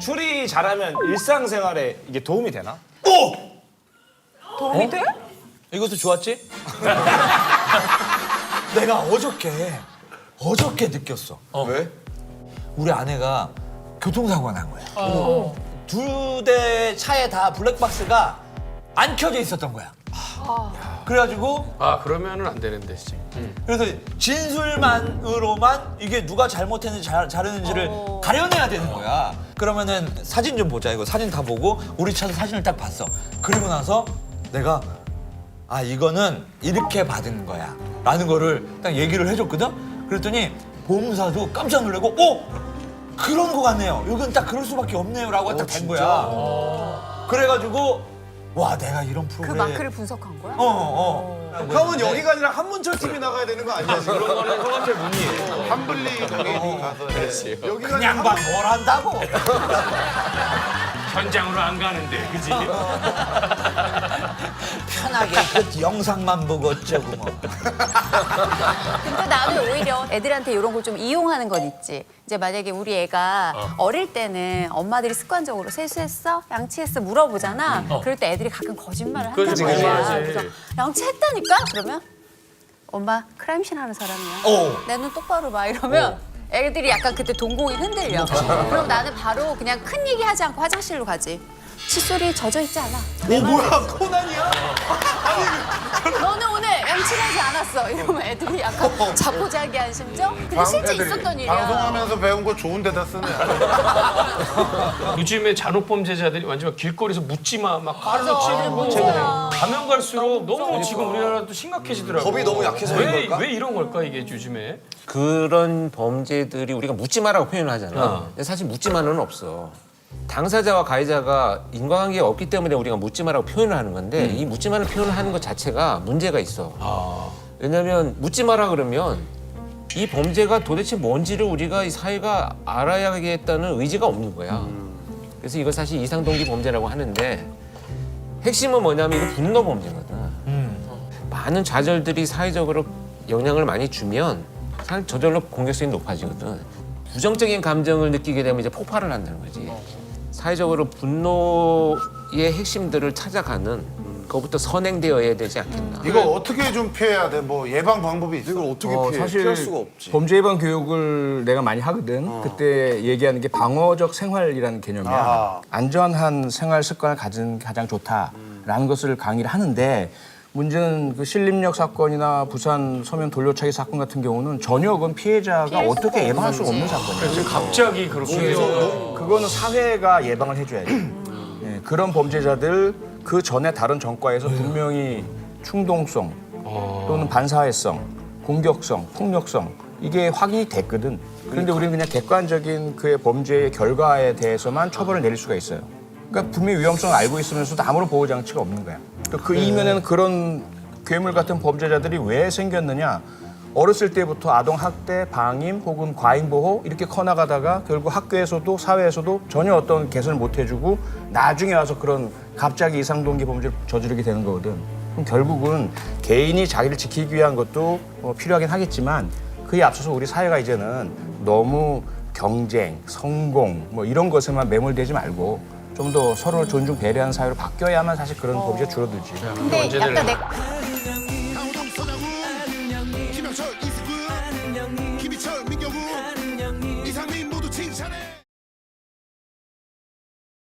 추리 잘하면 일상생활에 이게 도움이 되나? 도움이 돼? 이것도 좋았지? 내가 어저께 어저께 느꼈어. 왜? 우리 아내가 교통사고가 난 거야. 어. 두대 차에 다 블랙박스가 안 켜져 있었던 거야. 그래가지고 아 그러면은 안 되는데 진짜. 그래서 진술만으로만 이게 누가 잘못했는지 잘, 잘했는지를 어. 가려내야 되는 거야. 그러면은 사진 좀 보자. 이거 사진 다 보고 우리 차도 사진을 딱 봤어. 그리고 나서 내가 아 이거는 이렇게 받은 거야. 라는 거를 딱 얘기를 해줬거든. 그랬더니 보험사도 깜짝 놀라고 어 그런 거 같네요. 여긴 딱 그럴 수밖에 없네요라고 딱 된 거야. 그래가지고 와 내가 이런 그 프로그램 마크를 분석한 거야? 어 어. 형은 여기가 아니라 한문철 TV 나가야 되는 거 아니야 지금? 그런 거는 형한테 문의해. 한블리 거기 가서 여기가 그냥 봐뭘 한다고. 현장으로 안 가는데, 그지? 편하게 그 영상만 보고 어쩌고 뭐. 근데 나는 오히려 애들한테 이런 걸 좀 이용하는 건 있지. 이제 만약에 우리 애가 어. 릴 때는 엄마들이 습관적으로 세수했어? 양치했어? 물어보잖아. 그럴 때 애들이 가끔 거짓말을 한단 그렇지, 말이야. 그렇지. 그래서 양치했다니까? 그러면 엄마 크라임씬 하는 사람이야. 어. 내눈 똑바로 봐. 이러면 애들이 약간 그때 동공이 흔들려. 그럼 나는 바로 그냥 큰 얘기 하지 않고 화장실로 가지. 칫솔이 젖어 있지 않아. 오 뭐야 코난이야? 너는 오늘 양치를 하지 않았어. 이러면 애들이 약간 자포자기한 심정? 근데 실제 있었던 일이야. 방송하면서 배운 거 좋은 데다 쓰네. 요즘에 잔혹범죄자들이 완전 막 길거리에서 묻지마 막 칼로 찌르고 묻지마. 가면 갈수록 너무 지금 우리나라도 심각해지더라고. 겁이 너무 약해서인 왜, 걸까? 왜 이런 걸까 이게 요즘에? 그런 범죄들이 우리가 묻지마라고 표현을 하잖아. 어. 근데 사실 묻지마는 없어. 당사자와 가해자가 인과관계가 없기 때문에 우리가 묻지마라고 표현을 하는 건데 이 묻지마를 표현을 하는 것 자체가 문제가 있어. 왜냐하면 묻지마라 그러면 이 범죄가 도대체 뭔지를 우리가 이 사회가 알아야겠다는 의지가 없는 거야. 그래서 이걸 사실 이상동기 범죄라고 하는데 핵심은 뭐냐면 이거 분노 범죄거든. 많은 좌절들이 사회적으로 영향을 많이 주면 사실 저절로 공격성이 높아지거든. 부정적인 감정을 느끼게 되면 이제 폭발을 한다는 거지. 사회적으로 분노의 핵심들을 찾아가는 그것부터 선행되어야 되지 않겠나. 이거 어떻게 좀 피해야 돼? 뭐 예방 방법이 있어? 이걸 어떻게 어, 사실 범죄 예방 교육을 내가 많이 하거든. 그때 얘기하는 게 방어적 생활이라는 개념이야. 아하. 안전한 생활 습관을 가진 게 가장 좋다라는 것을 강의를 하는데 문제는 그 신림역 사건이나 부산 서면 돌려차기 사건 같은 경우는 전혀 그건 피해자가 어떻게 예방할 수 없는 사건이야. 갑자기 그렇게 그래서 그거는 사회가 예방을 해줘야지. 예, 그런 범죄자들 그 전에 다른 전과에서 분명히 충동성 또는 반사회성, 공격성, 폭력성 이게 확인이 됐거든. 그런데 우리는 그냥 객관적인 그의 범죄의 결과에 대해서만 처벌을 내릴 수가 있어요. 그러니까 분명히 위험성을 알고 있으면서도 아무런 보호 장치가 없는 거야. 또그 이면에는 그런 괴물 같은 범죄자들이 왜 생겼느냐? 어렸을 때부터 아동 학대, 방임 혹은 과잉 보호 이렇게 커나가다가 결국 학교에서도 사회에서도 전혀 어떤 개선을 못 해주고 나중에 와서 그런 갑자기 이상 동기 범죄를 저지르게 되는 거거든. 그럼 결국은 개인이 자기를 지키기 위한 것도 뭐 필요하긴 하겠지만 그에 앞서서 우리 사회가 이제는 너무 경쟁, 성공 뭐 이런 것에만 매몰되지 말고 좀 더 서로를 존중 배려하는 사회로 바뀌어야만 사실 그런 범죄가 줄어들지. 근데 약간 내